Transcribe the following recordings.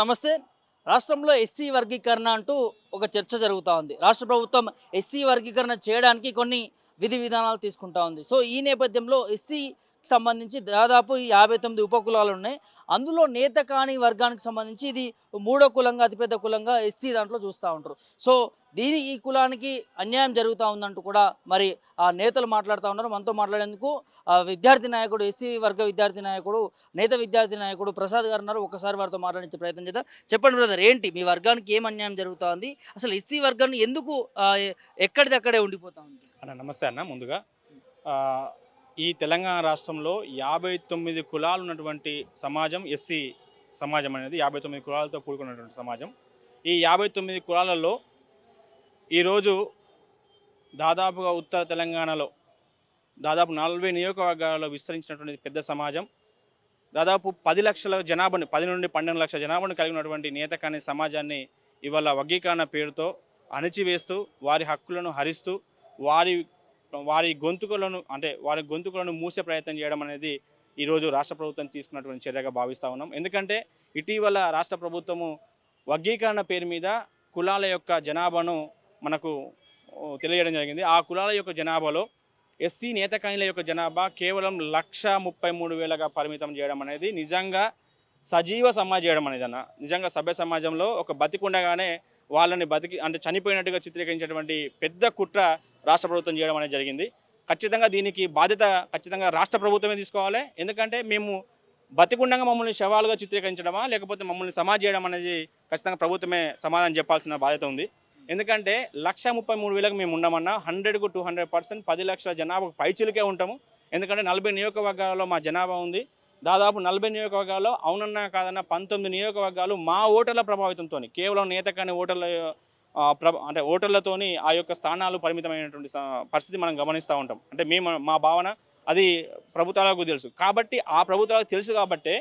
నమస్తే. రాష్ట్రంలో ఎస్సీ వర్గీకరణ అంటూ ఒక చర్చ జరుగుతూ ఉంది. రాష్ట్ర ప్రభుత్వం ఎస్సీ వర్గీకరణ చేయడానికి కొన్ని విధి విధానాలు తీసుకుంటా ఉంది. సో ఈ నేపథ్యంలో ఎస్సీ సంబంధించి దాదాపు యాభై తొమ్మిది ఉపకులాలు ఉన్నాయి. అందులో నేత కాని వర్గానికి సంబంధించి ఇది మూడో కులంగా అతిపెద్ద కులంగా ఎస్సీ దాంట్లో చూస్తూ ఉంటారు. సో దీని ఈ కులానికి అన్యాయం జరుగుతూ ఉందంటూ కూడా మరి ఆ నేతలు మాట్లాడుతూ ఉన్నారు. మనతో మాట్లాడేందుకు ఆ విద్యార్థి నాయకుడు ఎస్సీ వర్గ విద్యార్థి నాయకుడు నేత విద్యార్థి నాయకుడు ప్రసాద్ గారు ఉన్నారు. ఒకసారి వారితో మాట్లాడించే ప్రయత్నం చేద్దాం. చెప్పండి బ్రదర్ ఏంటి? మీ వర్గానికి ఏం అన్యాయం జరుగుతూ ఉంది? అసలు ఎస్సీ వర్గాన్ని ఎందుకు ఎక్కడిదక్కడే ఉండిపోతా ఉంది? అన్న నమస్తే అన్న ముందుగా. ఈ తెలంగాణ రాష్ట్రంలో యాభై తొమ్మిది కులాలు ఉన్నటువంటి సమాజం ఎస్సీ సమాజం అనేది యాభై తొమ్మిది కులాలతో కూడుకున్నటువంటి సమాజం. ఈ యాభై తొమ్మిది కులాలలో ఈరోజు దాదాపుగా ఉత్తర తెలంగాణలో దాదాపు నలభై నియోజకవర్గాలలో విస్తరించినటువంటి పెద్ద సమాజం. దాదాపు పది లక్షల జనాభాని పది నుండి పన్నెండు లక్షల జనాభాను కలిగి ఉన్నటువంటి నేత సమాజాన్ని ఇవాళ వర్గీకరణ పేరుతో అణిచివేస్తూ వారి హక్కులను హరిస్తూ వారి వారి గొంతుకలను అంటే వారి గొంతుకలను మూసే ప్రయత్నం చేయడం అనేది ఈరోజు రాష్ట్ర ప్రభుత్వం తీసుకున్నటువంటి చర్యగా భావిస్తూ ఉన్నాం. ఎందుకంటే ఇటీవల రాష్ట్ర ప్రభుత్వము వర్గీకరణ పేరు మీద కులాల యొక్క జనాభాను మనకు తెలియజేయడం జరిగింది. ఆ కులాల యొక్క జనాభాలో ఎస్సీ నేతకాయిల యొక్క జనాభా కేవలం లక్ష ముప్పై మూడు వేలగా పరిమితం చేయడం అనేది నిజంగా సజీవ సమాజం చేయడం అనేది అన్న. నిజంగా సభ్య సమాజంలో ఒక బతికుండగానే వాళ్ళని బతికి అంటే చనిపోయినట్టుగా చిత్రీకరించేటువంటి పెద్ద కుట్ర రాష్ట్ర ప్రభుత్వం చేయడం అనేది జరిగింది. ఖచ్చితంగా దీనికి బాధ్యత ఖచ్చితంగా రాష్ట్ర ప్రభుత్వమే తీసుకోవాలి. ఎందుకంటే మేము బతికుండగా మమ్మల్ని శవాలుగా చిత్రీకరించడమా లేకపోతే మమ్మల్ని సమాజ్ చేయడం అనేది ఖచ్చితంగా ప్రభుత్వమే సమాధానం చెప్పాల్సిన బాధ్యత ఉంది. ఎందుకంటే లక్ష ముప్పై మూడు వేలకు మేము ఉండమన్నా హండ్రెడ్కు టూ హండ్రెడ్ పర్సెంట్ పది లక్షల జనాభాకు పైచిలుకే ఉంటాము. ఎందుకంటే నలభై నియోజకవర్గాలలో మా జనాభా ఉంది. దాదాపు నలభై నియోజకవర్గాల్లో అవునన్నా కాదన్నా పంతొమ్మిది నియోజకవర్గాలు మా ఓటర్ల ప్రభావితంతో కేవలం నేత కానీ ఓటర్ల ప్ర ప్రభ అంటే ఓటర్లతోని ఆ యొక్క స్థానాలు పరిమితమైనటువంటి పరిస్థితి మనం గమనిస్తూ ఉంటాం. అంటే మేము మా భావన అది ప్రభుత్వాలకు తెలుసు. కాబట్టి ఆ ప్రభుత్వాలకు తెలుసు కాబట్టే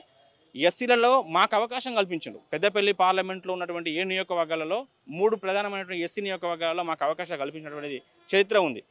ఎస్సీలలో మాకు అవకాశం కల్పించిండు. పెద్దపల్లి పార్లమెంట్లో ఉన్నటువంటి ఏ నియోజకవర్గాలలో మూడు ప్రధానమైనటువంటి ఎస్సీ నియోజకవర్గాలలో మాకు అవకాశం కల్పించినటువంటిది చరిత్ర ఉంది.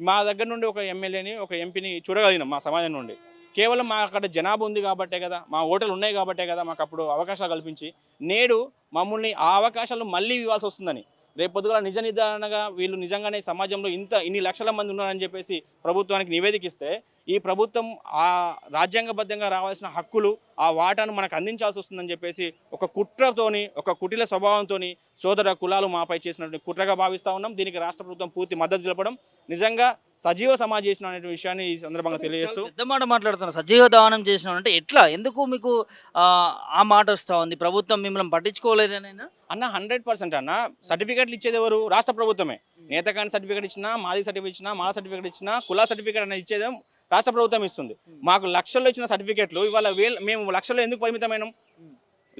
మా దగ్గర నుండి ఒక ఎమ్మెల్యేని ఒక ఎంపీని చూడగలిగినాం మా సమాజం నుండి. కేవలం మా అక్కడ జనాభా ఉంది కాబట్టే కదా మా ఓటర్లు ఉన్నాయి కాబట్టే కదా మాకు అప్పుడు అవకాశాలు కల్పించి నేడు మమ్మల్ని ఆ అవకాశాలు మళ్ళీ ఇవ్వాల్సి వస్తుందని. రేపు నిజ నిర్ధారణగా వీళ్ళు నిజంగానే సమాజంలో ఇంత ఇన్ని లక్షల మంది ఉన్నారని చెప్పేసి ప్రభుత్వానికి నివేదికిస్తే ఈ ప్రభుత్వం ఆ రాజ్యాంగబద్ధంగా రావాల్సిన హక్కులు ఆ వాటాను మనకు అందించాల్సి వస్తుందని చెప్పేసి ఒక కుట్రతోని ఒక కుటిల స్వభావంతోని సోదర కులాలు మాపై చేసినటువంటి కుట్రగా భావిస్తూ ఉన్నాం. దీనికి రాష్ట్ర ప్రభుత్వం పూర్తి మద్దతు తెలపడం నిజంగా సజీవ సమాజ్ చేసిన అనే విషయాన్ని ఈ సందర్భంగా తెలియజేస్తూ పెద్ద మాట మాట్లాడుతున్నారు. సజీవ దానం చేసిన అంటే ఎట్లా? ఎందుకు మీకు ఆ, మాట వస్తూ ఉంది? ప్రభుత్వం మిమ్మల్ని పట్టించుకోలేదనైనా? అన్న హండ్రెడ్ పర్సెంట్ అన్న. సర్టిఫికేట్లు ఇచ్చేది ఎవరు? రాష్ట్ర ప్రభుత్వమే. నేతకాని సర్టిఫికేట్ ఇచ్చినా మాది సర్టిఫికేట్ ఇచ్చినా మాల సర్టిఫికేట్ ఇచ్చినా కుల సర్టిఫికేట్ అనేది ఇచ్చేది రాష్ట్ర ప్రభుత్వం ఇస్తుంది. మాకు లక్షల్లో ఇచ్చిన సర్టిఫికేట్లు ఇవాళ వేల మేము లక్షల్లో ఎందుకు పరిమితమైనాం?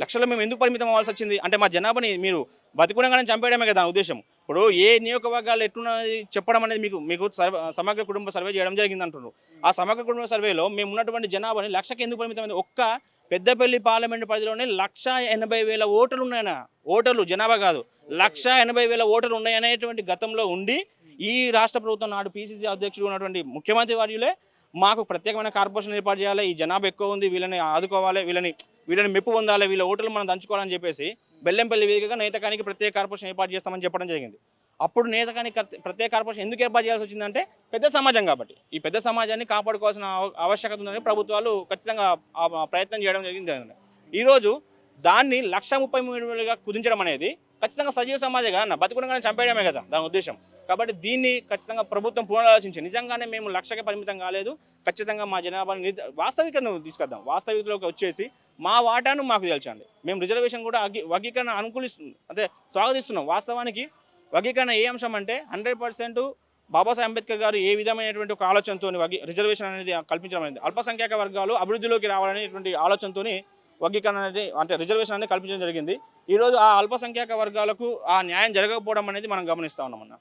లక్షల్లో మేము ఎందుకు పరిమితం అవ్వాల్సి వచ్చింది? అంటే మా జనాభాని మీరు బతికునగానే చంపేయడమే కదా ఉద్దేశం. ఇప్పుడు ఏ నియోజకవర్గాలు ఎట్లున్నది చెప్పడం అనేది మీకు మీకు సర్వే సమగ్ర కుటుంబ సర్వే చేయడం జరిగింది అంటున్నారు. ఆ సమగ్ర కుటుంబ సర్వేలో మేము ఉన్నటువంటి జనాభాని లక్షకి ఎందుకు పరిమితమైంది? ఒక్క పెద్దపల్లి పార్లమెంట్ పరిధిలోనే లక్ష ఎనభై వేల ఓటర్లు ఉన్నాయన్న. ఓటర్లు జనాభా కాదు. లక్ష ఎనభై వేల ఓటర్లు ఉన్నాయనేటువంటి గతంలో ఉండి ఈ రాష్ట్ర ప్రభుత్వం నాడు పీసీసీ అధ్యక్షుడు ఉన్నటువంటి ముఖ్యమంత్రి వర్యులే మాకు ప్రత్యేకమైన కార్పొరేషన్ ఏర్పాటు చేయాలి ఈ జనాభా ఎక్కువ ఉంది వీళ్ళని ఆదుకోవాలి వీళ్ళని వీళ్ళని మెప్పు పొందాలి వీళ్ళ ఓటర్లు మనం దంచుకోవాలని చెప్పేసి బెల్లంపల్లి వేదికగా నేతకానికి ప్రత్యేక కార్పొరేషన్ ఏర్పాటు చేస్తామని చెప్పడం జరిగింది. అప్పుడు నేతకానికి ప్రత్యేక కార్పొరేషన్ ఎందుకు ఏర్పాటు చేయాల్సి వచ్చిందంటే పెద్ద సమాజం కాబట్టి. ఈ పెద్ద సమాజాన్ని కాపాడుకోవాల్సిన ఆవశ్యకత ఉందని ప్రభుత్వాలు ఖచ్చితంగా ప్రయత్నం చేయడం జరిగింది. ఈరోజు దాన్ని లక్ష ముప్పై మూడు వేలుగా కుదించడం అనేది ఖచ్చితంగా సజీవ సమాజంగా అన్న బతుకునగానే చంపేయడమే కదా దాని ఉద్దేశం. కాబట్టి దీన్ని ఖచ్చితంగా ప్రభుత్వం పునరాలోచించి నిజంగానే మేము లక్షకే పరిమితం కాలేదు. ఖచ్చితంగా మా జనాభాని వాస్తవికను తీసుకొద్దాం. వాస్తవికలోకి వచ్చేసి మా వాటాను మాకు తెలిచండి. మేము రిజర్వేషన్ కూడా వర్గీకరణ అనుకూలిస్తుంది. అంటే స్వాగతిస్తున్నాం. వాస్తవానికి వర్గీకరణ ఏ అంశం అంటే హండ్రెడ్ పర్సెంట్ బాబాసాహెబ్ అంబేద్కర్ గారు ఏ విధమైనటువంటి ఒక ఆలోచనతో రిజర్వేషన్ అనేది కల్పించడం అనేది అల్పసంఖ్యాక వర్గాలు అభివృద్ధిలోకి రావాలనేటువంటి ఆలోచనతోని వర్గీకరణ అనేది అంటే రిజర్వేషన్ అనేది కల్పించడం జరిగింది. ఈరోజు ఆ అల్పసంఖ్యాక వర్గాలకు ఆ న్యాయం జరగకపోవడం అనేది మనం గమనిస్తూ ఉన్నాం అన్న.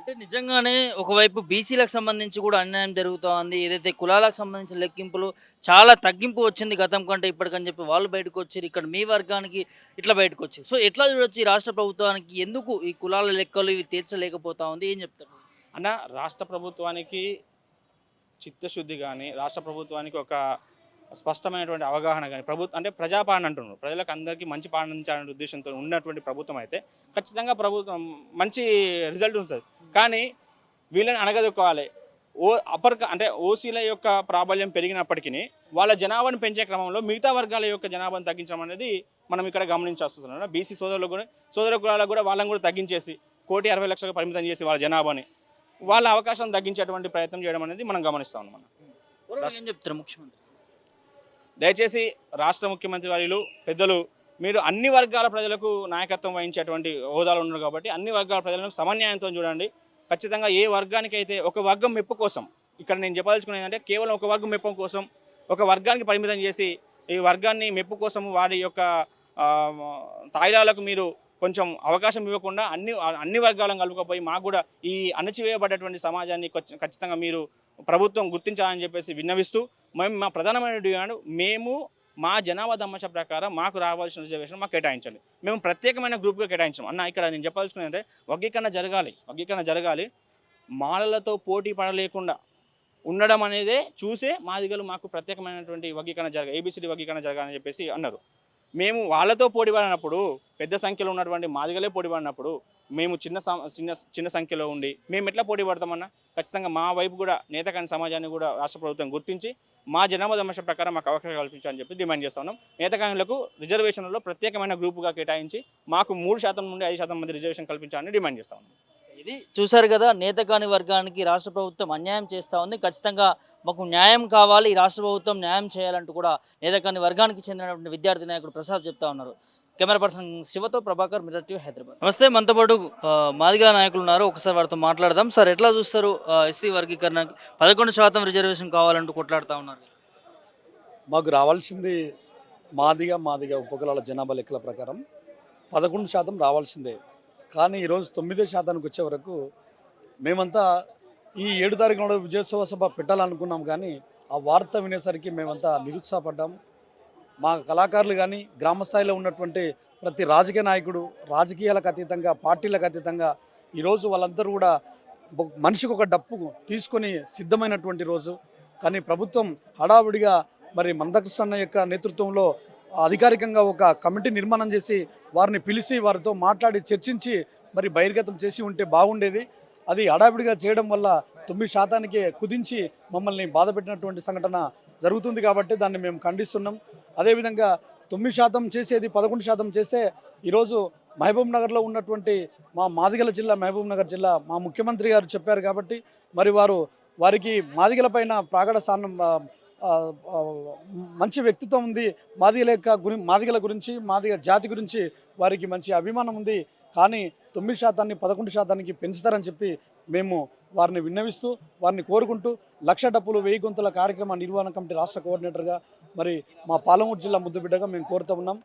అంటే నిజంగానే ఒకవైపు బీసీలకు సంబంధించి కూడా అన్యాయం జరుగుతూ ఉంది ఏదైతే కులాలకు సంబంధించిన లెక్కింపులు చాలా తగ్గింపు వచ్చింది గతం కంటే ఇప్పటికని చెప్పి వాళ్ళు బయటకు వచ్చారు ఇక్కడ మీ వర్గానికి ఇట్లా బయటకు వచ్చారు. సో ఎట్లా చూడొచ్చు ఈ రాష్ట్ర ప్రభుత్వానికి? ఎందుకు ఈ కులాల లెక్కలు ఇవి తీర్చలేకపోతా ఉంది? ఏం చెప్తారు? అన్న రాష్ట్ర ప్రభుత్వానికి చిత్తశుద్ధి కానీ రాష్ట్ర ప్రభుత్వానికి ఒక స్పష్టమైనటువంటి అవగాహన కానీ ప్రభుత్వం అంటే ప్రజాపాలన అంటున్నారు. ప్రజలకు అందరికీ మంచి పాలన అందించాలనే ఉద్దేశంతో ఉన్నటువంటి ప్రభుత్వం అయితే ఖచ్చితంగా ప్రభుత్వం మంచి రిజల్ట్ ఉంటుంది. కానీ వీళ్ళని అణగదుకోవాలి ఓ అప్పర్ అంటే ఓసీల యొక్క ప్రాబల్యం పెరిగినప్పటికీ వాళ్ళ జనాభాను పెంచే క్రమంలో మిగతా వర్గాల యొక్క జనాభాను తగ్గించడం అనేది మనం ఇక్కడ గమనించాల్సి బీసీ సోదరులు కూడా సోదర కులాలకు కూడా వాళ్ళని కూడా తగ్గించేసి కోటి అరవై లక్షలకు పరిమితం చేసి వాళ్ళ జనాభాని వాళ్ళ అవకాశం తగ్గించేటువంటి ప్రయత్నం చేయడం అనేది మనం గమనిస్తాం మనం ఏం చెప్తారు ముఖ్యమంత్రి? దయచేసి రాష్ట్ర ముఖ్యమంత్రి వర్యులు పెద్దలు మీరు అన్ని వర్గాల ప్రజలకు నాయకత్వం వహించేటువంటి హోదాలు ఉన్నారు కాబట్టి అన్ని వర్గాల ప్రజలను సమన్యాయంతో చూడండి. ఖచ్చితంగా ఏ వర్గానికైతే ఒక వర్గం మెప్పు కోసం ఇక్కడ నేను చెప్పదలుచుకునేది అంటే కేవలం ఒక వర్గం మెప్పు కోసం ఒక వర్గానికి పరిమితం చేసి ఈ వర్గాన్ని మెప్పు కోసం వారి యొక్క తాయిలాలకు మీరు కొంచెం అవకాశం ఇవ్వకుండా అన్ని అన్ని వర్గాలను కలుపుకపోయి మాకు కూడా ఈ అణచివేయబడ్డటువంటి సమాజాన్ని ఖచ్చితంగా మీరు ప్రభుత్వం గుర్తించాలని చెప్పేసి విన్నవిస్తూ మేము మా ప్రధానమైన డిమాండ్ మేము మా జనాభా ధమ్మశ ప్రకారం మాకు రావాల్సిన రిజర్వేషన్ మాకు కేటాయించాలి. మేము ప్రత్యేకమైన గ్రూప్గా కేటాయించాం. అన్న ఇక్కడ నేను చెప్పాల్సుకునేది అంటే వర్గీకరణ జరగాలి. వర్గీకరణ జరగాలి. మాలలతో పోటీ పడలేకుండా ఉండడం అనేదే చూసే మాదిగలు మాకు ప్రత్యేకమైనటువంటి వర్గీకరణ జరగ ఏబిసిడి వర్గీకరణ జరగాలని చెప్పేసి అన్నారు. మేము వాళ్ళతో పోటీ పడినప్పుడు పెద్ద సంఖ్యలో ఉన్నటువంటి మాదిగలే పోటీ పడినప్పుడు మేము చిన్న చిన్న చిన్న సంఖ్యలో ఉండి మేము ఎట్లా పోటీ పడతామన్నా ఖచ్చితంగా మా వైపు కూడా నేతకాని సమాజాన్ని కూడా రాష్ట్ర ప్రభుత్వం గుర్తించి మా జనాభా ప్రకారం మాకు అవకాశం కల్పించాలని చెప్పి డిమాండ్ చేస్తా ఉన్నాం. నేతకానులకు రిజర్వేషన్లలో ప్రత్యేకమైన గ్రూపుగా కేటాయించి మాకు మూడు శాతం నుండి ఐదు శాతం మంది రిజర్వేషన్ కల్పించాలని డిమాండ్ చేస్తా ఉన్నాం. ఇది చూశారు కదా నేతకాని వర్గానికి రాష్ట్ర ప్రభుత్వం అన్యాయం చేస్తూ ఉంది. ఖచ్చితంగా మాకు న్యాయం కావాలి ఈ రాష్ట్ర ప్రభుత్వం న్యాయం చేయాలంటూ కూడా నేతకాని వర్గానికి చెందినటువంటి విద్యార్థి నాయకుడు ప్రసాద్ చెప్తా ఉన్నారు. కెమెరా పర్సన్ శివతో ప్రభాకర్ మిర్రర్ టీవీ హైదరాబాద్. నమస్తే మనతో పాటు మాదిగా నాయకులు ఉన్నారు. ఒకసారి వారితో మాట్లాడదాం. సార్ ఎట్లా చూస్తారు ఎస్సీ వర్గీకరణకి పదకొండు శాతం రిజర్వేషన్ కావాలంటూ కొట్లాడుతూ ఉన్నారు. మాకు రావాల్సింది మాదిగా మాదిగా ఉపకులాల జనాభా లెక్కల ప్రకారం పదకొండు శాతం రావాల్సిందే. కానీ ఈరోజు తొమ్మిదో శాతానికి వచ్చే వరకు మేమంతా ఈ ఏడు తారీఖు నాడు విజయోత్సవ సభ పెట్టాలనుకున్నాం కానీ ఆ వార్త వినేసరికి మేమంతా నిరుత్సాహపడ్డాం. మా కళాకారులు కానీ గ్రామస్థాయిలో ఉన్నటువంటి ప్రతి రాజకీయ నాయకుడు రాజకీయాలకు అతీతంగా పార్టీలకు అతీతంగా ఈరోజు వాళ్ళందరూ కూడా మనిషికి ఒక డప్పు తీసుకొని సిద్ధమైనటువంటి రోజు. కానీ ప్రభుత్వం హడావుడిగా మరి మందకృష్ణ యొక్క నేతృత్వంలో అధికారికంగా ఒక కమిటీ నిర్మాణం చేసి వారిని పిలిచి వారితో మాట్లాడి చర్చించి మరి బహిర్గతం చేసి ఉంటే బాగుండేది. అది హడావిడిగా చేయడం వల్ల తొమ్మిది శాతానికి కుదించి మమ్మల్ని బాధ పెట్టినటువంటి సంఘటన జరుగుతుంది కాబట్టి దాన్ని మేము ఖండిస్తున్నాం. అదేవిధంగా తొమ్మిది శాతం చేసేది పదకొండు శాతం చేస్తే ఈరోజు మహబూబ్ నగర్లో ఉన్నటువంటి మా మాదిగల జిల్లా మహబూబ్ నగర్ జిల్లా మా ముఖ్యమంత్రి గారు చెప్పారు కాబట్టి మరి వారు వారికి మాదిగల పైన ప్రాగడ స్థానం మంచి వ్యక్తిత్వం ఉంది. మాదిగల యొక్క గురి మాదిగల గురించి మాదిగ జాతి గురించి వారికి మంచి అభిమానం ఉంది. కానీ తొమ్మిది శాతాన్ని పదకొండు శాతానికి పెంచుతారని చెప్పి మేము వారిని విన్నవిస్తూ వారిని కోరుకుంటూ లక్ష డప్పులు వెయ్యి గొంతుల కార్యక్రమ నిర్వహణ కమిటీ రాష్ట్ర కోఆర్డినేటర్గా మరి మా పాలమూరు జిల్లా ముద్దుబిడ్డగా మేము కోరుతూ ఉన్నాం.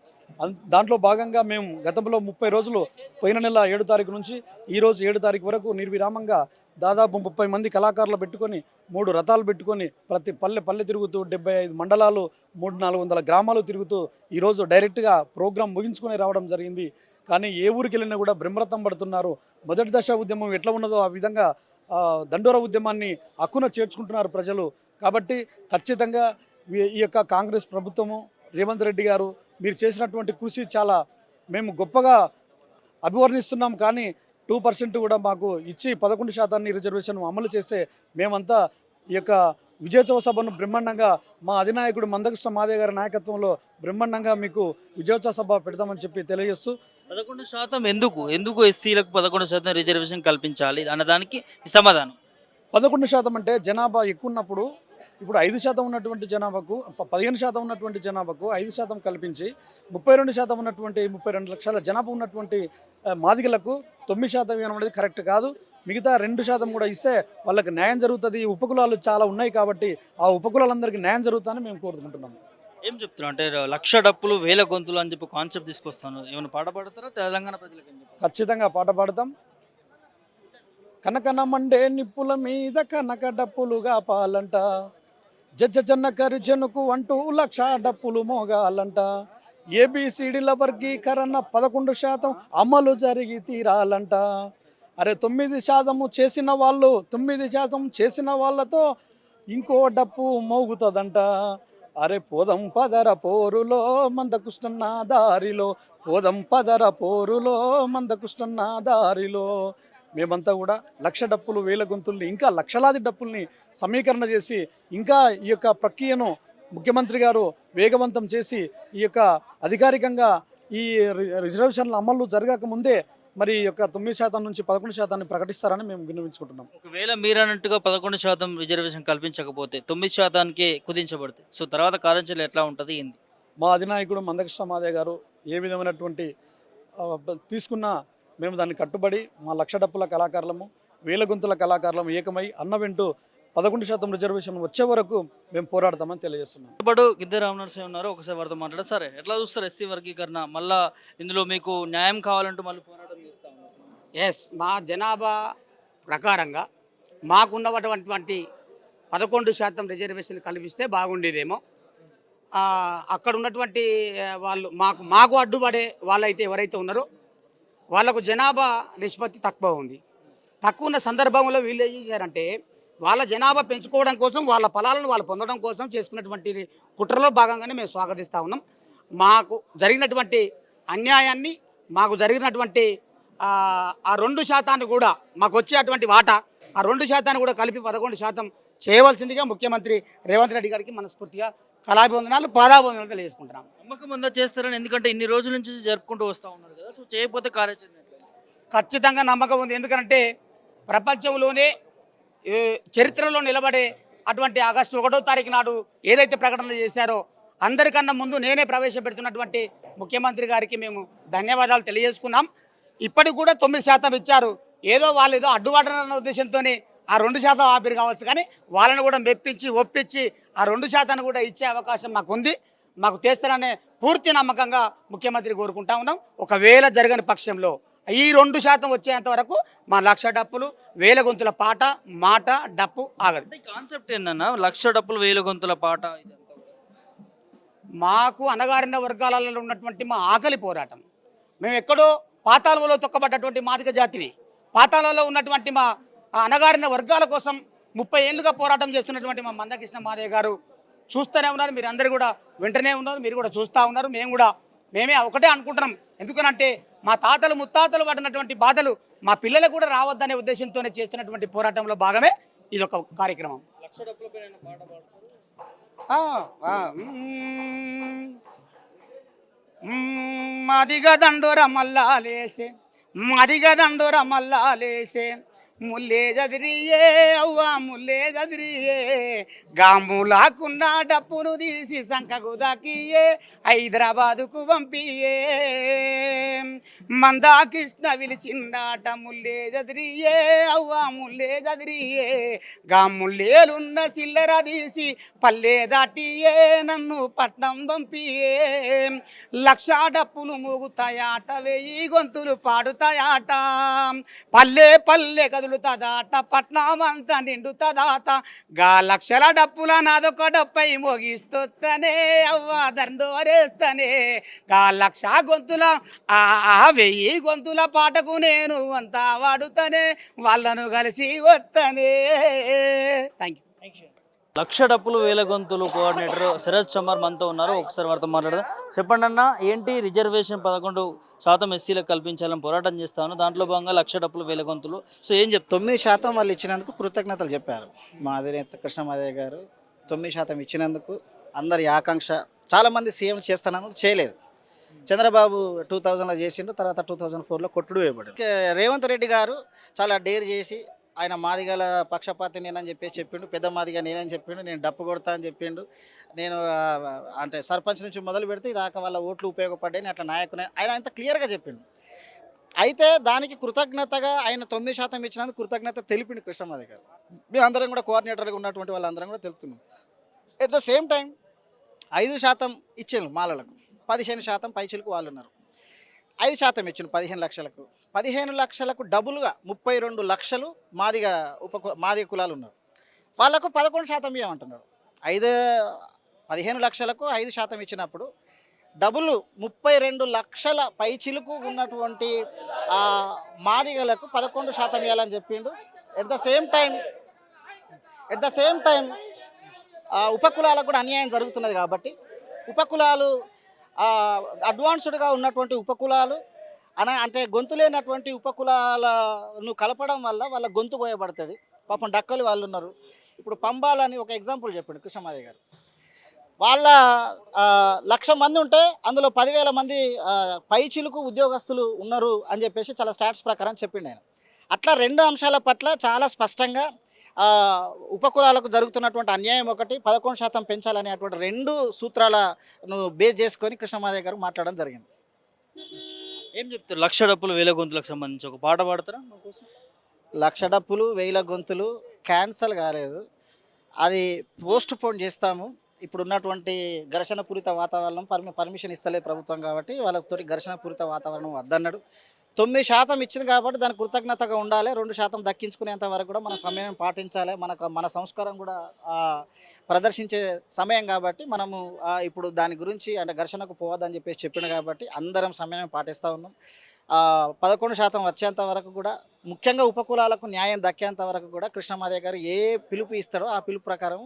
దాంట్లో భాగంగా మేము గతంలో ముప్పై రోజులు పోయిన నెల ఏడు తారీఖు నుంచి ఈరోజు ఏడు తారీఖు వరకు నిర్విరామంగా దాదాపు ముప్పై మంది కళాకారులు పెట్టుకొని మూడు రథాలు పెట్టుకొని ప్రతి పల్లె పల్లె తిరుగుతూ డెబ్బై ఐదు మండలాలు మూడు నాలుగు వందల గ్రామాలు తిరుగుతూ ఈరోజు డైరెక్ట్గా ప్రోగ్రాం ముగించుకొని రావడం జరిగింది. కానీ ఏ ఊరికి వెళ్ళినా కూడా బ్రహ్మరథం పడుతున్నారు. మొదటి దశ ఉద్యమం ఎట్లా ఉన్నదో ఆ విధంగా దండోర ఉద్యమాన్ని హక్కున చేర్చుకుంటున్నారు ప్రజలు. కాబట్టి ఖచ్చితంగా ఈ- ఈ యొక్క కాంగ్రెస్ ప్రభుత్వము రేవంత్ రెడ్డి గారు మీరు చేసినటువంటి కృషి చాలా మేము గొప్పగా అభివర్ణిస్తున్నాం. కానీ టూ పర్సెంట్ కూడా మాకు ఇచ్చి పదకొండు శాతాన్ని రిజర్వేషన్ అమలు చేస్తే మేమంతా ఈ యొక్క విజయోత్సవ సభను బ్రహ్మాండంగా మా అధినాయకుడు మందకృష్ణ మాదే గారి నాయకత్వంలో బ్రహ్మాండంగా మీకు విజయోత్సవ సభ పెడదామని చెప్పి తెలియజేస్తూ పదకొండు శాతం ఎందుకు? ఎందుకు ఎస్సీలకు పదకొండు శాతం రిజర్వేషన్ కల్పించాలి? అన్నదానికి సమాధానం. పదకొండు శాతం అంటే జనాభా ఎక్కువ ఉన్నప్పుడు ఇప్పుడు ఐదు శాతం ఉన్నటువంటి జనాభాకు పదిహేను శాతం ఉన్నటువంటి జనాభాకు ఐదు శాతం కల్పించి ముప్పై రెండు శాతం ఉన్నటువంటి ముప్పై రెండు లక్షల జనాభా ఉన్నటువంటి మాదిగలకు తొమ్మిది శాతం ఇవ్వడం అనేది కరెక్ట్ కాదు. మిగతా రెండు శాతం కూడా ఇస్తే వాళ్ళకి న్యాయం జరుగుతుంది. ఈ ఉపకులాలు చాలా ఉన్నాయి కాబట్టి ఆ ఉపకులాలందరికీ న్యాయం జరుగుతుందని మేము కోరుకుంటున్నాము ఏం చెప్తున్నారు? అంటే లక్ష డప్పులు వేల గొంతులు అని చెప్పి కాన్సెప్ట్ తీసుకొస్తాను. ఏమైనా పాట పాడతారా? తెలంగాణ ప్రజలకు? ఖచ్చితంగా పాట పాడతాం. కనకన మండే నిప్పుల మీద కనక డప్పులుగా పాలంట. జజ్జ జన్న కరిజనుకు అంటూ లక్ష డప్పులు మోగాలంట. ఏబిసిడిల వర్గీకరణ పదకొండు శాతం అమలు జరిగి తీరాలంట. అరే తొమ్మిది శాతము చేసిన వాళ్ళు తొమ్మిది శాతం చేసిన వాళ్ళతో ఇంకో డప్పు మోగుతుందంట. అరే పోదం పదర పోరులో మందకృష్ణన్న దారిలో పోదం పదర పోరులో మందకృష్ణన్న దారిలో. మేమంతా కూడా లక్ష డప్పులు వేల గొంతుల్ని ఇంకా లక్షలాది డప్పుల్ని సమీకరణ చేసి ఇంకా ఈ యొక్క ప్రక్రియను ముఖ్యమంత్రి గారు వేగవంతం చేసి ఈ యొక్క అధికారికంగా ఈ రిజర్వేషన్ల అమలు జరగక ముందే మరి ఈ యొక్క తొమ్మిది శాతం నుంచి పదకొండు శాతాన్ని ప్రకటిస్తారని మేము విన్నవించుకుంటున్నాం. ఒకవేళ మీరు అన్నట్టుగా పదకొండు శాతం రిజర్వేషన్ కల్పించకపోతే తొమ్మిది శాతానికే కుదించబడుతుంది సో తర్వాత కార్యాచరణ ఎట్లా ఉంటుంది ఏంది? మా అధినాయకుడు మందకృష్ణ మాదయ్య గారు ఏ విధమైనటువంటి తీసుకున్నా మేము దాన్ని కట్టుబడి మా లక్ష డప్పుల కళాకారులము వేల గొంతుల కళాకారులము ఏకమై అన్న వింటూ పదకొండు శాతం రిజర్వేషన్ వచ్చే వరకు మేము పోరాడతామని తెలియజేస్తున్నాం. ఇప్పుడు గిద్దె రామనరసింహ ఉన్నారు. ఒకసారి వారితో మాట్లాడారు సరే ఎట్లా చూస్తారు ఎస్సీ వర్గీకరణ? మళ్ళా ఇందులో మీకు న్యాయం కావాలంటూ మళ్ళీ పోరాటం చేస్తా ఉన్నారు. ఎస్ మా జనాభా ప్రకారంగా మాకున్నటువంటి పదకొండు శాతం రిజర్వేషన్ కల్పిస్తే బాగుండేదేమో. ఆ, అక్కడ ఉన్నటువంటి వాళ్ళు మాకు మాకు అడ్డుపడే వాళ్ళైతే ఎవరైతే ఉన్నారో వాళ్ళకు జనాభా నిష్పత్తి తక్కువ ఉంది. తక్కువ ఉన్న సందర్భంలో వీళ్ళు ఏం చేశారంటే వాళ్ళ జనాభా పెంచుకోవడం కోసం వాళ్ళ ఫలాలను వాళ్ళు పొందడం కోసం చేసుకున్నటువంటి కుట్రలో భాగంగానే మేము స్వాగతిస్తూ ఉన్నాం. మాకు జరిగినటువంటి అన్యాయాన్ని మాకు జరిగినటువంటి ఆ, ఆ రెండు శాతాన్ని కూడా మాకు వచ్చేటువంటి వాటా ఆ రెండు శాతాన్ని కూడా కలిపి పదకొండు శాతం చేయవలసిందిగా ముఖ్యమంత్రి రేవంత్ రెడ్డి గారికి మనస్ఫూర్తిగా కళాభివందనాలు పాదాభివందనాలు తెలియజేసుకుంటున్నాం. నమ్మకం ఉందా చేస్తారని? ఎందుకంటే ఇన్ని రోజుల నుంచి జరుపుకుంటూ వస్తూ ఉన్నారు కదా. సో చేయకపోతే కార్యాచరణ? ఖచ్చితంగా నమ్మకం ఉంది. ఎందుకంటే ప్రపంచంలోనే చరిత్రలో నిలబడే అటువంటి ఆగస్టు ఒకటో తారీఖు నాడు ఏదైతే ప్రకటన చేశారో అందరికన్నా ముందు నేనే ప్రవేశపెడుతున్నటువంటి ముఖ్యమంత్రి గారికి మేము ధన్యవాదాలు తెలియజేసుకున్నాం. ఇప్పటికి కూడా తొమ్మిది శాతం ఇచ్చారు. ఏదో వాళ్ళు ఏదో అడ్డుపడనన్న ఉద్దేశంతోనే ఆ రెండు శాతం ఆపిరి కావచ్చు కానీ వాళ్ళని కూడా మెప్పించి ఒప్పించి ఆ రెండు శాతాన్ని కూడా ఇచ్చే అవకాశం మాకు ఉంది మాకు తెస్తారనే పూర్తి నమ్మకంగా ముఖ్యమంత్రి కోరుకుంటా ఉన్నాం. ఒకవేళ జరగని పక్షంలో ఈ రెండు శాతం వచ్చేంత వరకు మా లక్ష డప్పులు వేల గొంతుల పాట మాట డప్పు ఆగదు. కాన్సెప్ట్ ఏందన్న? లక్ష డబ్బులు వేల గొంతుల పాట. మాకు అనగారిన వర్గాలలో ఉన్నటువంటి మా ఆకలి పోరాటం. మేము ఎక్కడో పాతాళంలో తొక్కబడ్డటువంటి మాదిక జాతిని పాతాళంలో ఉన్నటువంటి మా ఆ అనగారిన వర్గాల కోసం ముప్పై ఏళ్ళుగా పోరాటం చేస్తున్నటువంటి మా మందకృష్ణ మాదయ్య గారు చూస్తూనే ఉన్నారు. మీరు అందరు కూడా వింటనే ఉన్నారు. మీరు కూడా చూస్తూ ఉన్నారు. మేము కూడా మేమే ఒకటే అనుకుంటున్నాం. ఎందుకనంటే మా తాతలు ముత్తాతలు పడినటువంటి బాధలు మా పిల్లలకు కూడా రావద్దనే ఉద్దేశంతోనే చేస్తున్నటువంటి పోరాటంలో భాగమే ఇది ఒక కార్యక్రమం మదిగ దండోర మల్లాలేసే మదిగ దండోర మల్లాలేసే ముల్లే జదిరియే అవ్వా ముల్లే జదిరియే గాములాకున్న డప్పును తీసి సంకకు దాకియే హైదరాబాదుకు పంపియే. మందాకృష్ణ విలిచిందాట ముల్లే చదిరియే అవ్వా ముల్లే చదిరియే. గాముల్లేలున్న సిల్లర తీసి పల్లె దాటియే నన్ను పట్నం పంపియే. లక్ష డప్పులు మూగుతాయాట వెయ్యి గొంతులు పాడుతాయాట. పల్లె పల్లె కదులుతదాట పట్నం అంతా నిండుతదాట గా లక్షల డప్పుల నాదొక డప్పై మోగిస్తూనే అవ్వ దండోరేస్తనే. గా లక్ష గొంతుల ఆ ఆ వెయ్యి గొంతుల పాటకు నేను అంతా వాడుతానే వాళ్ళను కలిసి వస్తనే థ్యాంక్ యూ లక్ష డప్పులు వేల గొంతులు కోఆర్డినేటర్ శరత్ చమర్ మనతో ఉన్నారు. ఒకసారి వారితో మాట్లాడదాం. చెప్పండి అన్న ఏంటి రిజర్వేషన్ పదకొండు శాతం ఎస్సీలకు కల్పించాలని పోరాటం చేస్తాను. దాంట్లో భాగంగా లక్ష డప్పులు వేల గొంతులు. సో ఏం చెప్తాం తొమ్మిది శాతం వాళ్ళు ఇచ్చినందుకు కృతజ్ఞతలు చెప్పారు. మా అధినేత కృష్ణమాదయ్య గారు తొమ్మిది శాతం ఇచ్చినందుకు అందరి ఆకాంక్ష చాలామంది సీఎం చేస్తానని చేయలేదు. చంద్రబాబు టూ థౌజండ్లో చేసిండు తర్వాత టూ థౌజండ్ ఫోర్లో కొట్టుడు వేయబడి రేవంత్ రెడ్డి గారు చాలా డేర్ చేసి ఆయన మాదిగల పక్షపాతి నేనని చెప్పేసి చెప్పిండు పెద్ద మాదిగా నేనని చెప్పిండు నేను డప్పు కొడతా అని చెప్పిండు. నేను అంటే సర్పంచ్ నుంచి మొదలు పెడితే దాకా వాళ్ళ ఓట్లు ఉపయోగపడ్డాయి అట్లా నాయకునే ఆయన అంత క్లియర్గా చెప్పిండు. అయితే దానికి కృతజ్ఞతగా ఆయన తొమ్మిది శాతం ఇచ్చినందుకు కృతజ్ఞత తెలిపిండు కృష్ణమాది గారు. మేమందరం కూడా కోఆర్డినేటర్గా ఉన్నటువంటి వాళ్ళందరం కూడా తెలుపుతున్నాం. ఎట్ ద సేమ్ టైం ఐదు శాతం ఇచ్చాను మాలలకు పదిహేను శాతం పైచులకు వాళ్ళు ఉన్నారు ఐదు శాతం ఇచ్చిన పదిహేను లక్షలకు. పదిహేను లక్షలకు డబుల్గా ముప్పై రెండు లక్షలు మాదిగా ఉప మాదిగ కులాలు ఉన్నారు. వాళ్ళకు పదకొండు శాతం ఇవ్వమంటున్నారు. ఐదు పదిహేను లక్షలకు ఐదు శాతం ఇచ్చినప్పుడు డబుల్ ముప్పై రెండు లక్షల పైచిలుకు ఉన్నటువంటి మాదిగలకు పదకొండు శాతం ఇవ్వాలని చెప్పిండు. At the same time at the same time ఉపకులాలకు కూడా అన్యాయం జరుగుతున్నది కాబట్టి ఉపకులాలు అడ్వాన్స్డ్గా ఉన్నటువంటి ఉపకులాలు అన అంటే గొంతు లేనటువంటి ఉపకులాలను కలపడం వల్ల వాళ్ళ గొంతు కోయబడుతుంది పాపం డక్కలు వాళ్ళు ఉన్నారు ఇప్పుడు పంబాలని ఒక ఎగ్జాంపుల్ చెప్పండి కృష్ణమాది గారు. వాళ్ళ లక్ష మంది ఉంటే అందులో పదివేల మంది ఆ, పై చిలుకు ఉద్యోగస్తులు ఉన్నారు అని చెప్పేసి చాలా స్టాట్స్ ప్రకారం చెప్పిండు ఆయన. అట్లా రెండు అంశాల పట్ల చాలా స్పష్టంగా ఉపకులాలకు జరుగుతున్నటువంటి అన్యాయం ఒకటి పదకొండు శాతం పెంచాలనేటువంటి రెండు సూత్రాలను బేస్ చేసుకొని కృష్ణమాదయ్య గారు మాట్లాడడం జరిగింది. ఏం చెప్తారు? లక్ష డబ్బులు వేల గొంతులకు సంబంధించి ఒక పాట పాడతారా? లక్ష డప్పులు వేల గొంతులు క్యాన్సల్ కాలేదు. అది పోస్ట్ పోన్ చేస్తాము. ఇప్పుడు ఉన్నటువంటి ఘర్షణ పూరిత వాతావరణం పర్మి పర్మిషన్ ఇస్తలేదు ప్రభుత్వం కాబట్టి వాళ్ళతో ఘర్షణ పూరిత వాతావరణం వద్దన్నాడు. తొమ్మిది శాతం ఇచ్చింది కాబట్టి దానికి కృతజ్ఞతగా ఉండాలి. రెండు శాతం దక్కించుకునేంత వరకు కూడా మన సమయం పాటించాలి. మనకు మన సంస్కారం కూడా ప్రదర్శించే సమయం కాబట్టి మనము ఇప్పుడు దాని గురించి అంటే ఘర్షణకు పోవద్దని చెప్పేసి చెప్పిన కాబట్టి అందరం సమయం పాటిస్తూ ఉన్నాం. పదకొండు శాతం వచ్చేంత వరకు కూడా ముఖ్యంగా ఉపకులాలకు న్యాయం దక్కేంత వరకు కూడా కృష్ణమాదయ్య గారు ఏ పిలుపు ఇస్తాడో ఆ పిలుపు ప్రకారం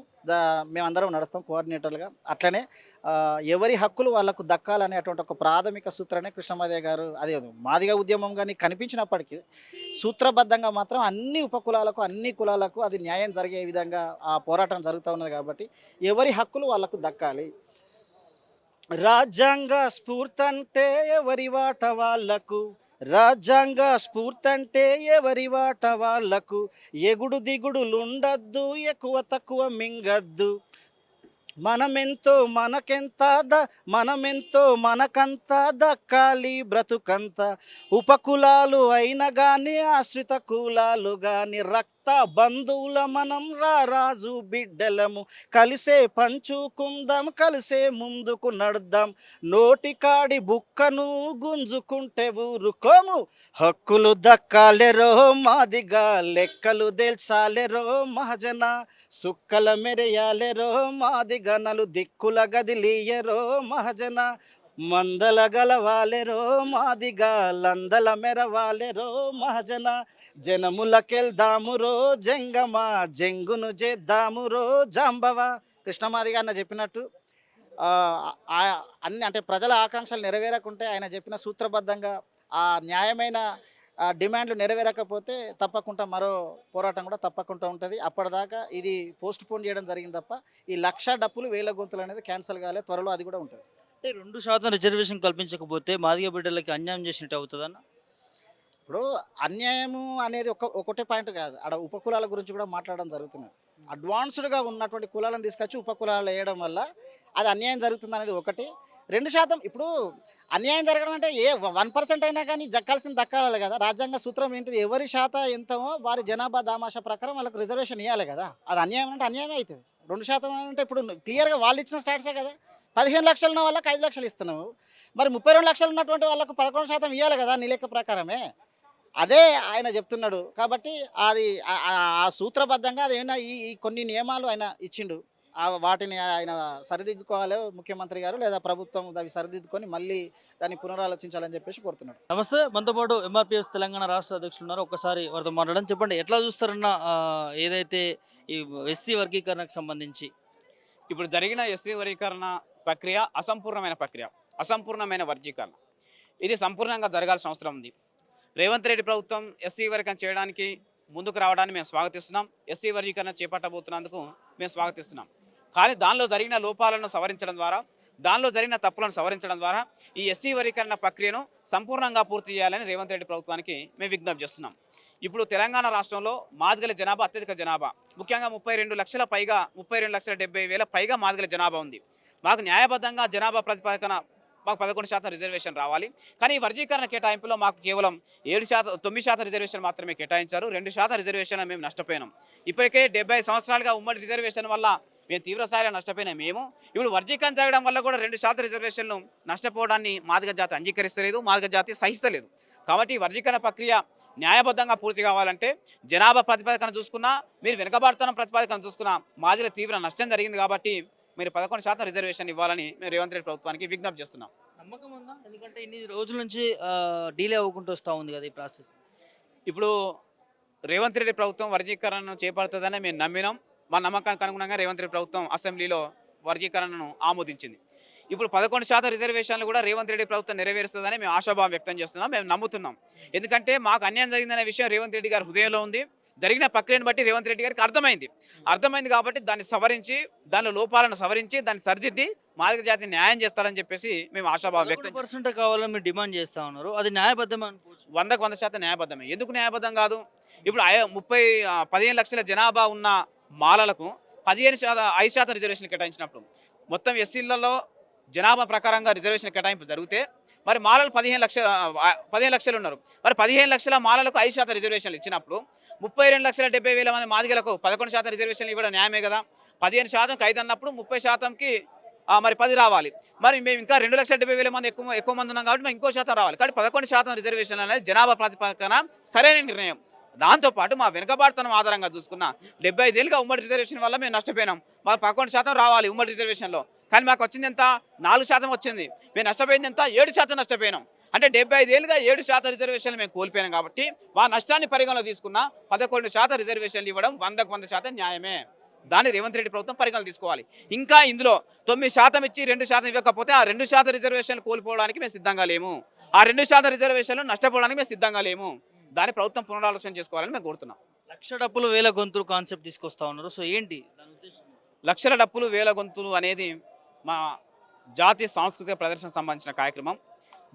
మేమందరం నడుస్తాం కోఆర్డినేటర్లుగా. అట్లనే ఎవరి హక్కులు వాళ్ళకు దక్కాలనేటువంటి ఒక ప్రాథమిక సూత్రాన్ని కృష్ణమాదయ్య గారు అదే మాదిగా ఉద్యమం కానీ కనిపించినప్పటికీ సూత్రబద్ధంగా మాత్రం అన్ని ఉపకులాలకు అన్ని కులాలకు అది న్యాయం జరిగే విధంగా ఆ పోరాటం జరుగుతూ ఉన్నది కాబట్టి ఎవరి హక్కులు వాళ్ళకు దక్కాలి. రాజ్యాంగ స్ఫూర్తంటే ఎవరి వాట వాళ్ళకు? రాజ్యాంగ స్ఫూర్తంటే ఎవరి వాట వాళ్ళకు? ఎగుడు దిగుడులుండద్దు ఎక్కువ తక్కువ మింగద్దు. మనమెంతో మనకెంత ద మనమెంతో మనకంత దక్కాలి బ్రతుకంత. ఉపకులాలు అయిన కానీ ఆశ్రిత కులాలు కానీ రక్త బంధువుల మనం రా రాజు బిడ్డలము. కలిసే పంచుకుందాం కలిసే ముందుకు నడుద్దాం. నోటికాడి బుక్కను గుంజుకుంటే ఊరుకోము. హక్కులు దక్కాలెరో మాదిగా లెక్కలు దేల్చాలెరో మహజన. సుక్కల మెరయాలెరో మాదిగా నలు దిక్కుల గదిలీయరో మహజన. మందల గలవాలెరో మాదిగా లందల మెరవాలెరో మహజన జనములకెళ్దామురో జంగమా జంగును చేద్దామురో జాంబవ. కృష్ణమాదిగా అన్న చెప్పినట్టు అన్ని అంటే ప్రజల ఆకాంక్షలు నెరవేరకుంటే ఆయన చెప్పిన సూత్రబద్ధంగా ఆ న్యాయమైన డిమాండ్లు నెరవేరకపోతే తప్పకుండా మరో పోరాటం కూడా తప్పకుండా ఉంటుంది. అప్పటిదాకా ఇది పోస్ట్ పోన్ చేయడం జరిగింది తప్ప ఈ లక్ష డప్పులు వేల గొంతులు అనేది క్యాన్సిల్ కాలే త్వరలో అది కూడా ఉంటుంది. అంటే రెండు శాతం రిజర్వేషన్ కల్పించకపోతే మాదిగ బిడ్డలకి అన్యాయం చేసినట్టు అవుతుందన్న? ఇప్పుడు అన్యాయము అనేది ఒక ఒకటే పాయింట్ కాదు. ఆడ ఉపకులాల గురించి కూడా మాట్లాడడం జరుగుతుంది. అడ్వాన్స్డ్గా ఉన్నటువంటి కులాలను తీసుకొచ్చి ఉపకులాలు వేయడం వల్ల అది అన్యాయం జరుగుతుంది అనేది ఒకటి. రెండు శాతం. ఇప్పుడు అన్యాయం జరగడం అంటే ఏ వన్ పర్సెంట్ అయినా కానీ దక్కాల్సింది దక్కాలి కదా. రాజ్యాంగ సూత్రం ఏంటిది? ఎవరి శాతం ఎంతమో వారి జనాభా దామాషా ప్రకారం వాళ్ళకి రిజర్వేషన్ ఇవ్వాలి కదా. అది అన్యాయం అంటే అన్యాయం అవుతుంది. రెండు శాతం అంటే ఇప్పుడు క్లియర్గా వాళ్ళు ఇచ్చిన స్టాట్సే కదా. పదిహేను లక్షలు ఉన్న వాళ్ళకి ఐదు లక్షలు ఇస్తున్నావు. మరి ముప్పై రెండు లక్షలు ఉన్నటువంటి వాళ్ళకు పదకొండు శాతం ఇవ్వాలి కదా నీ లెక్క ప్రకారమే. అదే ఆయన చెప్తున్నాడు. కాబట్టి అది ఆ- సూత్రబద్ధంగా అది ఏమైనా ఈ కొన్ని నియమాలు ఆయన ఇచ్చిండు. వాటిని ఆయన సరిదిద్దుకోవాలి ముఖ్యమంత్రి గారు లేదా ప్రభుత్వం అవి సరిదిద్దుకొని మళ్ళీ దాన్ని పునరాలోచించాలని చెప్పేసి కోరుతున్నాడు. నమస్తే మనతో పాటు ఎంఆర్పిఎస్ తెలంగాణ రాష్ట్ర అధ్యక్షులు ఉన్నారు. ఒక్కసారి వారితో మాట్లాడడం చెప్పండి ఎట్లా చూస్తారన్న ఏదైతే ఈ ఎస్సీ వర్గీకరణకు సంబంధించి? ఇప్పుడు జరిగిన ఎస్సీ వర్గీకరణ ప్రక్రియ అసంపూర్ణమైన ప్రక్రియ అసంపూర్ణమైన వర్గీకరణ. ఇది సంపూర్ణంగా జరగాల్సిన అవసరం ఉంది. రేవంత్ రెడ్డి ప్రభుత్వం ఎస్సీ వర్గీకరణ చేయడానికి ముందుకు రావడాన్ని మేము స్వాగతిస్తున్నాం. ఎస్సీ వర్గీకరణ చేపట్టబోతున్నందుకు మేము స్వాగతిస్తున్నాం. కానీ దానిలో జరిగిన లోపాలను సవరించడం ద్వారా దానిలో జరిగిన తప్పులను సవరించడం ద్వారా ఈ ఎస్సీ వర్గీకరణ ప్రక్రియను సంపూర్ణంగా పూర్తి చేయాలని రేవంత్ రెడ్డి ప్రభుత్వానికి మేము విజ్ఞప్తి చేస్తున్నాం. ఇప్పుడు తెలంగాణ రాష్ట్రంలో మాదిగల జనాభా అత్యధిక జనాభా. ముఖ్యంగా ముప్పై రెండు లక్షల పైగా ముప్పై రెండు లక్షల డెబ్బై వేల పైగా మాదిగల జనాభా ఉంది. మాకు న్యాయబద్ధంగా జనాభా ప్రతిపాదన మాకు పదకొండు శాతం రిజర్వేషన్ రావాలి. కానీ ఈ వర్గీకరణ కేటాయింపులో మాకు కేవలం ఏడు శాతం తొమ్మిది శాతం రిజర్వేషన్ మాత్రమే కేటాయించారు. రెండు శాతం రిజర్వేషన్ మేము నష్టపోయినాం ఇప్పటికే డెబ్బై సంవత్సరాలుగా ఉమ్మడి రిజర్వేషన్ వల్ల మేము తీవ్ర స్థాయిలో నష్టపోయినా. మేము ఇప్పుడు వర్గీకరణ జరగడం వల్ల కూడా రెండు శాతం రిజర్వేషన్లు నష్టపోవడాన్ని మాదిగ జాతి అంగీకరిస్తలేదు మాదిగ జాతి సహిస్తలేదు. కాబట్టి వర్గీకరణ ప్రక్రియ న్యాయబద్ధంగా పూర్తి కావాలంటే జనాభా ప్రతిపాదన చూసుకున్నా మీరు వెనుకబాటుతనం ప్రతిపాదన చూసుకున్నా మాదిగల తీవ్ర నష్టం జరిగింది కాబట్టి మీరు పదకొండు శాతం రిజర్వేషన్ ఇవ్వాలని మేము రేవంత్ రెడ్డి ప్రభుత్వానికి విజ్ఞప్తి చేస్తున్నాం. నమ్మకం ఉందా? ఎందుకంటే ఇన్ని రోజుల నుంచి డీలే అవ్వకుంటూ వస్తూ ఉంది కదా ఈ ప్రాసెస్. ఇప్పుడు రేవంత్ రెడ్డి ప్రభుత్వం వర్గీకరణను చేపడుతుందని మేము నమ్మినాం. మా నమ్మకానికి అనుగుణంగా రేవంత్ రెడ్డి ప్రభుత్వం అసెంబ్లీలో వర్గీకరణను ఆమోదించింది. ఇప్పుడు పదకొండు శాతం రిజర్వేషన్లు కూడా రేవంత్ రెడ్డి ప్రభుత్వం నెరవేరుస్తుందని మేము ఆశాభావం వ్యక్తం చేస్తున్నాం మేము నమ్ముతున్నాం. ఎందుకంటే మాకు అన్యాయం జరిగిందనే విషయం రేవంత్ రెడ్డి గారి హృదయంలో ఉంది. జరిగిన ప్రక్రియను బట్టి రేవంత్ రెడ్డి గారికి అర్థమైంది. అర్థమైంది కాబట్టి దాన్ని సవరించి దాని లోపాలను సవరించి దాన్ని సరిదిద్ది మాదిక జాతి న్యాయం చేస్తారని చెప్పేసి మేము ఆశాభావం వ్యక్తం పర్సెంట్ కావాలని మీరు డిమాండ్ చేస్తా ఉన్నారు. అది న్యాయబద్ధం వందకు వంద శాతం న్యాయబద్ధమే. ఎందుకు న్యాయబద్ధం కాదు? ఇప్పుడు ముప్పై పదిహేను లక్షల జనాభా ఉన్న మాలలకు పదిహేను శాతం ఐదు శాతం రిజర్వేషన్ కేటాయించినప్పుడు. మొత్తం ఎస్సీలలో జనాభా ప్రకారంగా రిజర్వేషన్ కేటాయింపు జరిగితే మరి మాలలు పదిహేను లక్షల పదిహేను లక్షలు ఉన్నారు. మరి పదిహేను లక్షల మాలలకు ఐదు శాతం రిజర్వేషన్లు ఇచ్చినప్పుడు ముప్పై రెండు లక్షల డెబ్బై వేల మంది మాదిగలకు పదకొండు శాతం రిజర్వేషన్లు ఇవ్వడం న్యాయమే కదా? పదిహేను శాతంకి ఐదు అన్నప్పుడు ముప్పై శాతంకి మరి పది రావాలి. మరి మేము ఇంకా రెండు లక్షల డెబ్బై వేల మంది ఎక్కువ ఎక్కువ మంది ఉన్నాం కాబట్టి మేము ఇంకో శాతం రావాలి. కాబట్టి పదకొండు శాతం రిజర్వేషన్ అనేది జనాభా ప్రాతిపదికన సరైన నిర్ణయం. దాంతోపాటు మా వెనుకబాటుతనం ఆధారంగా చూసుకున్న డెబ్బై ఐదేళ్ళుగా ఉమ్మడి రిజర్వేషన్ వల్ల మేము నష్టపోయినాం. మాకు పదకొండు శాతం రావాలి ఉమ్మడి రిజర్వేషన్లో. కానీ మాకు వచ్చింది ఎంత? నాలుగు శాతం వచ్చింది. మేము నష్టపోయింది ఎంత? ఏడు శాతం నష్టపోయినాం. అంటే డెబ్బై ఐదేళ్ళుగా ఏడు శాతం రిజర్వేషన్లు మేము కోల్పోయినాం కాబట్టి మా నష్టాన్ని పరిగణలో తీసుకున్న పదకొండు శాతం రిజర్వేషన్లు ఇవ్వడం వందకు వంద శాతం న్యాయమే. దాన్ని రేవంత్ రెడ్డి ప్రభుత్వం పరిగణలు తీసుకోవాలి. ఇంకా ఇందులో తొమ్మిది శాతం ఇచ్చి రెండు శాతం ఇవ్వకపోతే ఆ రెండు శాతం రిజర్వేషన్లు కోల్పోవడానికి మేము సిద్ధంగా లేము. ఆ రెండు శాతం రిజర్వేషన్లు నష్టపోవడానికి మేము సిద్ధంగా లేము. దాన్ని ప్రభుత్వం పునరాలోచన చేసుకోవాలని మేము కోరుతున్నాం. లక్ష డబ్బులు వేల గొంతులు కాన్సెప్ట్ తీసుకొస్తా ఉన్నారు. సో ఏంటి? లక్షల డప్పులు వేల గొంతులు అనేది మా జాతీయ సాంస్కృతిక ప్రదర్శన సంబంధించిన కార్యక్రమం.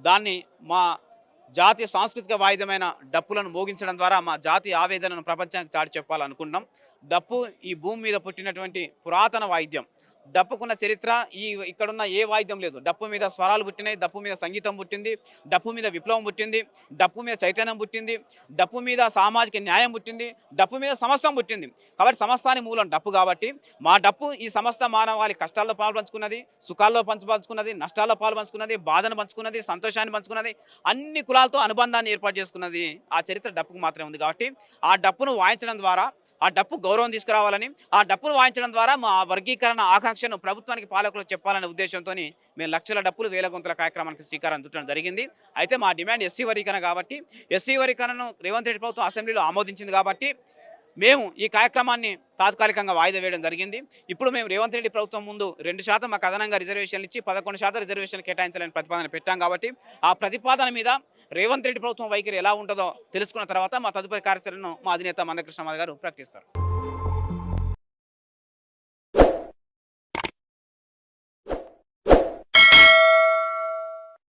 దాన్ని మా జాతీయ సాంస్కృతిక వాయిద్యమైన డప్పులను మోగించడం ద్వారా మా జాతీయ ఆవేదనను ప్రపంచానికి చాటి చెప్పాలనుకున్నాం. డప్పు ఈ భూమి మీద పుట్టినటువంటి పురాతన వాయిద్యం. డప్పుకున్న చరిత్ర ఈ ఇక్కడున్న ఏ వాయిద్యం లేదు. డప్పు మీద స్వరాలు పుట్టినాయి డప్పు మీద సంగీతం పుట్టింది డప్పు మీద విప్లవం పుట్టింది డప్పు మీద చైతన్యం పుట్టింది డప్పు మీద సామాజిక న్యాయం పుట్టింది డప్పు మీద సమస్తం పుట్టింది. కాబట్టి సమస్తాని మూలం డప్పు కాబట్టి మా డప్పు ఈ సమస్త మానవాళి కష్టాల్లో పాల్పంచుకున్నది సుఖాల్లో పంచు పంచుకున్నది నష్టాల్లో పాల్పంచుకున్నది బాధను పంచుకున్నది సంతోషాన్ని పంచుకున్నది అన్ని కులాలతో అనుబంధాన్ని ఏర్పాటు చేసుకున్నది ఆ చరిత్ర డప్పుకు మాత్రమే ఉంది కాబట్టి ఆ డప్పును వాయించడం ద్వారా ఆ డప్పు గౌరవం తీసుకురావాలని ఆ డప్పును వాయించడం ద్వారా మా వర్గీకరణ ఆకాంక్షను ప్రభుత్వానికి పాలకులు చెప్పాలనే ఉద్దేశంతో మేము లక్షల డప్పులు వేల గొంతుల కార్యక్రమానికి శ్రీకారం చుట్టడం జరిగింది. అయితే మా డిమాండ్ ఎస్సీ వర్గీకరణ కాబట్టి ఎస్సీ వర్గీకరణను రేవంత్ రెడ్డి ప్రభుత్వం అసెంబ్లీలో ఆమోదించింది కాబట్టి మేము ఈ కార్యక్రమాన్ని తాత్కాలికంగా వాయిదా వేయడం జరిగింది. ఇప్పుడు మేము రేవంత్ రెడ్డి ప్రభుత్వం ముందు రెండు శాతం మాకు అదనంగా రిజర్వేషన్లు ఇచ్చి పదకొండు శాతం రిజర్వేషన్లు కేటాయించాలని ప్రతిపాదన పెట్టాం కాబట్టి ఆ ప్రతిపాదన మీద రేవంత్ రెడ్డి ప్రభుత్వం వైఖరి ఎలా ఉంటుందో తెలుసుకున్న తర్వాత మా తదుపరి కార్యాచరణను మా అధినేత మందకృష్ణ గారు ప్రకటిస్తారు.